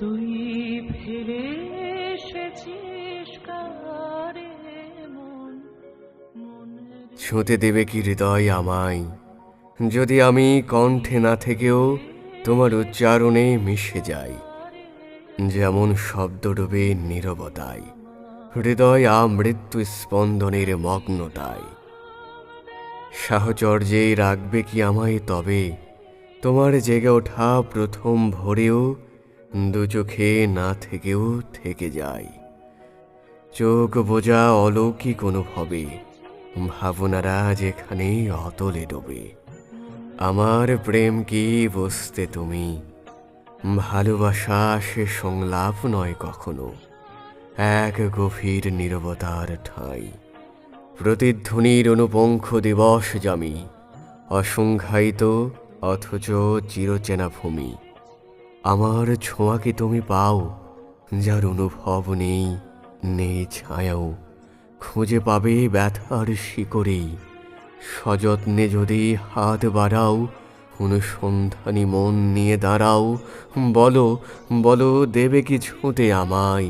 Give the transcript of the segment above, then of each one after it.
তুই ফিরে এসেছিস ছুঁতে দেবে কি হৃদয় আমায়? যদি আমি কণ্ঠে না থেকেও তোমার উচ্চারণে মিশে যাই, যেমন শব্দ ডুবে নীরবতায়, হৃদয় আমৃত্যু স্পন্দনের মগ্নতায়। সাহচর্যে রাখবে কি আমায় তবে? তোমার জেগে ওঠা প্রথম ভোরেও দু চোখে না থেকেও থেকে যায়। চোখ বোঝা অলৌকিক অনুভবে, ভাবনারা যেখানে অতলে ডোবে। আমার প্রেম কি বসতে তুমি? ভালোবাসা সে সংলাপ নয় কখনো। এক গভীর নীরবতার ঠাঁই। প্রতিধ্বনির অনুপঙ্খ দিবস জামি অসংখ্যায়িত অথচ চিরচেনা ভূমি। আমার ছোঁয়াকে তুমি পাও, যার অনুভব নেই নেই ছায়াও। খুঁজে পাবে ব্যথার শিকড়েই সযত্নে যদি হাত বাড়াও, অনুসন্ধানী মন নিয়ে দাঁড়াও। বলো বলো, দেবে কি ছুঁতে আমায়?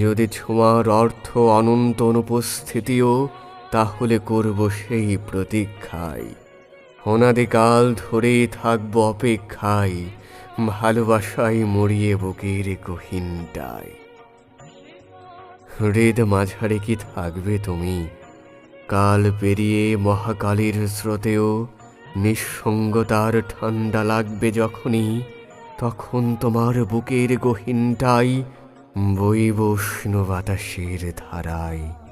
যদি ছোঁয়ার অর্থ অনন্ত অনুপস্থিতিও, তাহলে করব সেই প্রতীক্ষায়। অনাদিকাল ধরেই থাকব অপেক্ষায়। ভালোবাসায় মরিয়ে বুকের গহীনটায় হৃদ মাঝারে কি থাকবে তুমি? কাল পেরিয়ে মহাকালীর স্রোতেও নিঃসঙ্গতার ঠান্ডা লাগবে যখনই, তখন তোমার বুকের গহীনটাই বইব উষ্ণ বাতাসের ধারায়।